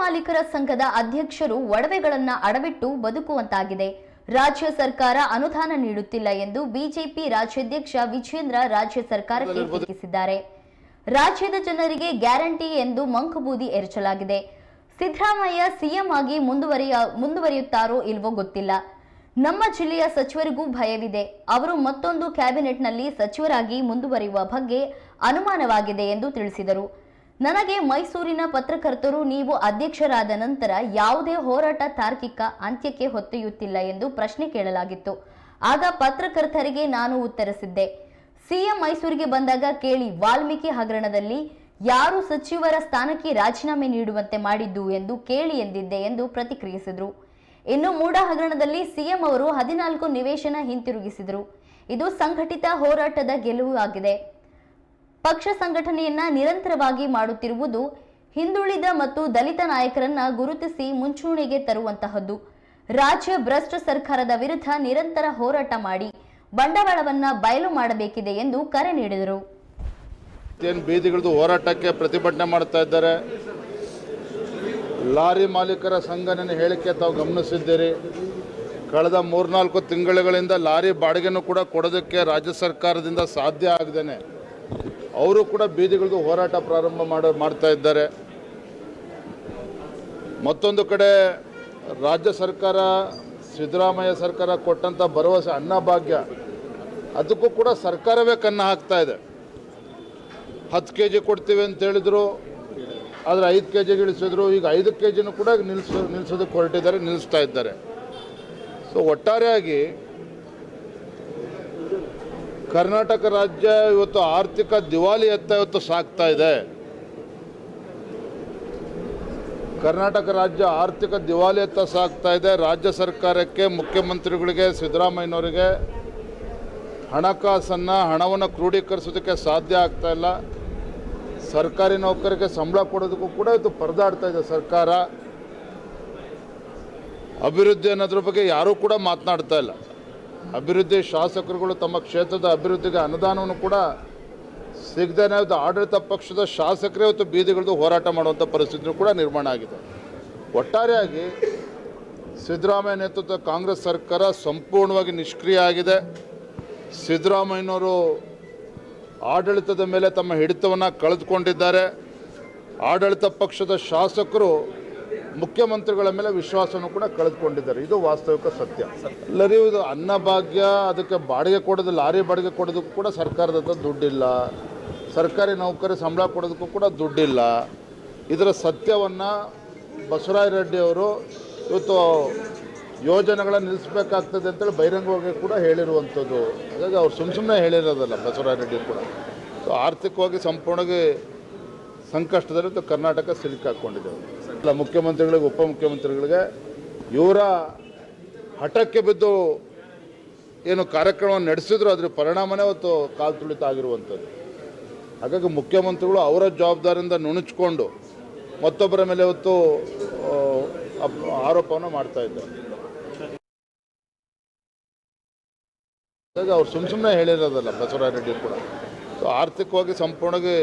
ಮಾಲೀಕರ ಸಂಘದ ಅಧ್ಯಕ್ಷರು ಒಡವೆಗಳನ್ನು ಅಡವಿಟ್ಟು ಬದುಕುವಂತಾಗಿದೆ. ರಾಜ್ಯ ಸರ್ಕಾರ ಅನುದಾನ ನೀಡುತ್ತಿಲ್ಲ ಎಂದು ಬಿಜೆಪಿ ರಾಜ್ಯಾಧ್ಯಕ್ಷ ವಿಜೇಂದ್ರ ರಾಜ್ಯ ಸರ್ಕಾರಕ್ಕೆ ಟೀಕಿಸಿದ್ದಾರೆ. ರಾಜ್ಯದ ಜನರಿಗೆ ಗ್ಯಾರಂಟಿ ಎಂದು ಮಂಕುಬೂದಿ ಎರಚಲಾಗಿದೆ ಸಿದ್ದರಾಮಯ್ಯ ಸಿಎಂ ಆಗಿ ಮುಂದುವರಿಯ ಮುಂದುವರಿಯುತ್ತಾರೋ ಇಲ್ವೋ ಗೊತ್ತಿಲ್ಲ. ನಮ್ಮ ಜಿಲ್ಲೆಯ ಸಚಿವರಿಗೂ ಭಯವಿದೆ. ಅವರು ಮತ್ತೊಂದು ಕ್ಯಾಬಿನೆಟ್ನಲ್ಲಿ ಸಚಿವರಾಗಿ ಮುಂದುವರಿಯುವ ಬಗ್ಗೆ ಅನುಮಾನವಾಗಿದೆ ಎಂದು ತಿಳಿಸಿದರು. ನನಗೆ ಮೈಸೂರಿನ ಪತ್ರಕರ್ತರು, ನೀವು ಅಧ್ಯಕ್ಷರಾದ ನಂತರ ಯಾವುದೇ ಹೋರಾಟ ತಾರ್ಕಿಕ ಅಂತ್ಯಕ್ಕೆ ಹೊತ್ತೊಯ್ಯುತ್ತಿಲ್ಲ ಎಂದು ಪ್ರಶ್ನೆ ಕೇಳಲಾಗಿತ್ತು. ಆಗ ಪತ್ರಕರ್ತರಿಗೆ ನಾನು ಉತ್ತರಿಸಿದ್ದೆ. ಸಿಎಂ ಮೈಸೂರಿಗೆ ಬಂದಾಗ ಕೇಳಿ ವಾಲ್ಮೀಕಿ ಹಗರಣದಲ್ಲಿ ಯಾರು ಸಚಿವರ ಸ್ಥಾನಕ್ಕೆ ರಾಜೀನಾಮೆ ನೀಡುವಂತೆ ಮಾಡಿದ್ದು ಎಂದು ಕೇಳಿ ಎಂದಿದ್ದೆ ಎಂದು ಪ್ರತಿಕ್ರಿಯಿಸಿದರು. ಇನ್ನು ಮೂಡ ಹಗರಣದಲ್ಲಿ ಸಿಎಂ ಅವರು ಹದಿನಾಲ್ಕು ನಿವೇಶನ ಹಿಂತಿರುಗಿಸಿದರು. ಇದು ಸಂಘಟಿತ ಹೋರಾಟದ ಗೆಲುವು ಆಗಿದೆ. ಪಕ್ಷ ಸಂಘಟನೆಯನ್ನ ನಿರಂತರವಾಗಿ ಮಾಡುತ್ತಿರುವುದು ಹಿಂದುಳಿದ ಮತ್ತು ದಲಿತ ನಾಯಕರನ್ನ ಗುರುತಿಸಿ ಮುಂಚೂಣಿಗೆ ತರುವಂತಹದ್ದು. ರಾಜ್ಯ ಭ್ರಷ್ಟ ಸರ್ಕಾರದ ವಿರುದ್ಧ ನಿರಂತರ ಹೋರಾಟ ಮಾಡಿ ಬಂಡವಾಳವನ್ನ ಬಯಲು ಮಾಡಬೇಕಿದೆ ಎಂದು ಕರೆ ನೀಡಿದರು. ಬೀದಿಗಳದ್ದು ಹೋರಾಟಕ್ಕೆ ಪ್ರತಿಭಟನೆ ಮಾಡ್ತಾ ಇದ್ದಾರೆ. ಲಾರಿ ಮಾಲೀಕರ ಸಂಘಟನೆ ಹೇಳಿಕೆ ತಾವು ಗಮನಿಸಿದ್ದೀರಿ. ಕಳೆದ ಮೂರ್ನಾಲ್ಕು ತಿಂಗಳುಗಳಿಂದ ಲಾರಿ ಬಾಡಿಗೆನೂ ಕೂಡ ಕೊಡೋದಕ್ಕೆ ರಾಜ್ಯ ಸರ್ಕಾರದಿಂದ ಸಾಧ್ಯ ಆಗದೇನೆ. ಅವರು ಕೂಡ ಬೀದಿಗಳಿಗೂ ಹೋರಾಟ ಪ್ರಾರಂಭ ಮಾಡೋ ಮಾಡ್ತಾ ಇದ್ದಾರೆ. ಮತ್ತೊಂದು ಕಡೆ ರಾಜ್ಯ ಸರ್ಕಾರ, ಸಿದ್ದರಾಮಯ್ಯ ಸರ್ಕಾರ ಕೊಟ್ಟಂಥ ಭರವಸೆ ಅನ್ನಭಾಗ್ಯ ಅದಕ್ಕೂ ಕೂಡ ಸರ್ಕಾರವೇ ಕನ್ನ ಹಾಕ್ತಾ ಇದೆ. ಹತ್ತು ಕೆ ಜಿ ಕೊಡ್ತೀವಿ ಅಂತ ಹೇಳಿದ್ರು, ಆದರೆ ಐದು ಕೆ ಜಿಗೆ ಇಳಿಸಿದ್ರು, ಈಗ ಐದು ಕೆ ಜಿನೂ ಕೂಡ ನಿಲ್ಲಿಸೋ ನಿಲ್ಲಿಸೋದಕ್ಕೆ ಹೊರಟಿದ್ದಾರೆ ನಿಲ್ಲಿಸ್ತಾ ಇದ್ದಾರೆ. ಸೊ ಒಟ್ಟಾರೆಯಾಗಿ ಕರ್ನಾಟಕ ರಾಜ್ಯ ಇವತ್ತು ಆರ್ಥಿಕ ದಿವಾಳಿಯತ್ತ ಇವತ್ತು ಸಾಕ್ತಾ ಇದೆ. ಕರ್ನಾಟಕ ರಾಜ್ಯ ಆರ್ಥಿಕ ದಿವಾಳಿಯತ್ತ ಸಾಕ್ತಾ ಇದೆ. ರಾಜ್ಯ ಸರ್ಕಾರಕ್ಕೆ, ಮುಖ್ಯಮಂತ್ರಿಗಳಿಗೆ, ಸಿದ್ದರಾಮಯ್ಯನವರಿಗೆ ಹಣಕಾಸನ್ನು, ಹಣವನ್ನು ಕ್ರೋಢೀಕರಿಸೋದಕ್ಕೆ ಸಾಧ್ಯ ಆಗ್ತಾ ಇಲ್ಲ. ಸರ್ಕಾರಿ ನೌಕರಿಗೆ ಸಂಬಳ ಕೊಡೋದಕ್ಕೂ ಕೂಡ ಇವತ್ತು ಪರದಾಡ್ತಾ ಇದೆ ಸರ್ಕಾರ. ಅಭಿವೃದ್ಧಿ ಅನ್ನೋದ್ರ ಬಗ್ಗೆ ಯಾರೂ ಕೂಡ ಮಾತನಾಡ್ತಾ ಇಲ್ಲ. ಅಭಿವೃದ್ಧಿ ಶಾಸಕರುಗಳು ತಮ್ಮ ಕ್ಷೇತ್ರದ ಅಭಿವೃದ್ಧಿಗೆ ಅನುದಾನವನ್ನು ಕೂಡ ಸಿಗದೇನೆ ಅದು ಆಡಳಿತ ಪಕ್ಷದ ಶಾಸಕರೇ ಇವತ್ತು ಬೀದಿಗಳದ್ದು ಹೋರಾಟ ಮಾಡುವಂಥ ಪರಿಸ್ಥಿತಿ ಕೂಡ ನಿರ್ಮಾಣ ಆಗಿದೆ. ಒಟ್ಟಾರೆಯಾಗಿ ಸಿದ್ದರಾಮಯ್ಯ ನೇತೃತ್ವದ ಕಾಂಗ್ರೆಸ್ ಸರ್ಕಾರ ಸಂಪೂರ್ಣವಾಗಿ ನಿಷ್ಕ್ರಿಯ ಆಗಿದೆ. ಸಿದ್ದರಾಮಯ್ಯನವರು ಆಡಳಿತದ ಮೇಲೆ ತಮ್ಮ ಹಿಡಿತವನ್ನು ಕಳೆದುಕೊಂಡಿದ್ದಾರೆ. ಆಡಳಿತ ಪಕ್ಷದ ಶಾಸಕರು ಮುಖ್ಯಮಂತ್ರಿಗಳ ಮೇಲೆ ವಿಶ್ವಾಸವನ್ನು ಕೂಡ ಕಳೆದುಕೊಂಡಿದ್ದಾರೆ. ಇದು ವಾಸ್ತವಿಕ ಸತ್ಯ. ಎಲ್ಲರಿಗೂ ಇದು ಅನ್ನಭಾಗ್ಯ ಅದಕ್ಕೆ ಬಾಡಿಗೆ ಕೊಡೋದು, ಲಾರಿ ಬಾಡಿಗೆ ಕೊಡೋದಕ್ಕೂ ಕೂಡ ಸರ್ಕಾರದ ಹತ್ರ ದುಡ್ಡಿಲ್ಲ. ಸರ್ಕಾರಿ ನೌಕರಿ ಸಂಬಳ ಕೊಡೋದಕ್ಕೂ ಕೂಡ ದುಡ್ಡಿಲ್ಲ. ಇದರ ಸತ್ಯವನ್ನು ಬಸವರಾಯ ರೆಡ್ಡಿ ಅವರು ಇವತ್ತು ಯೋಜನೆಗಳನ್ನು ನಿಲ್ಲಿಸಬೇಕಾಗ್ತದೆ ಅಂತೇಳಿ ಬಹಿರಂಗವಾಗಿ ಕೂಡ ಹೇಳಿರುವಂಥದ್ದು. ಹಾಗಾಗಿ ಅವ್ರು ಸುಮ್ಮ ಸುಮ್ಮನೆ ಹೇಳಿರೋದಲ್ಲ ಬಸವರಾಯ ರೆಡ್ಡಿ ಕೂಡ. ಸೊ ಆರ್ಥಿಕವಾಗಿ ಸಂಪೂರ್ಣವಾಗಿ ಸಂಕಷ್ಟದಲ್ಲಿ ಕರ್ನಾಟಕ ಸಿಲುಕಾಕೊಂಡಿದೆ ಇಲ್ಲ ಮುಖ್ಯಮಂತ್ರಿಗಳಿಗೆ ಉಪಮುಖ್ಯಮಂತ್ರಿಗಳಿಗೆ ಇವರ ಹಠಕ್ಕೆ ಬಿದ್ದು ಏನು ಕಾರ್ಯಕ್ರಮವನ್ನು ನಡೆಸಿದ್ರು ಅದ್ರ ಪರಿಣಾಮನೇ ಇವತ್ತು ಕಾಲು ತುಳಿತ ಆಗಿರುವಂಥದ್ದು. ಹಾಗಾಗಿ ಮುಖ್ಯಮಂತ್ರಿಗಳು ಅವರ ಜವಾಬ್ದಾರಿಯಿಂದ ನುಣುಚ್ಕೊಂಡು ಮತ್ತೊಬ್ಬರ ಮೇಲೆ ಇವತ್ತು ಆರೋಪವನ್ನು ಮಾಡ್ತಾ ಇದ್ದಾರೆ. ಹಾಗಾಗಿ ಅವ್ರು ಸುಮ್ಮ ಸುಮ್ಮನೆ ಹೇಳಿರೋದಲ್ಲ ಬಸವರಾಜ ರೆಡ್ಡಿ ಕೂಡ. ಸೊ ಆರ್ಥಿಕವಾಗಿ ಸಂಪೂರ್ಣವಾಗಿ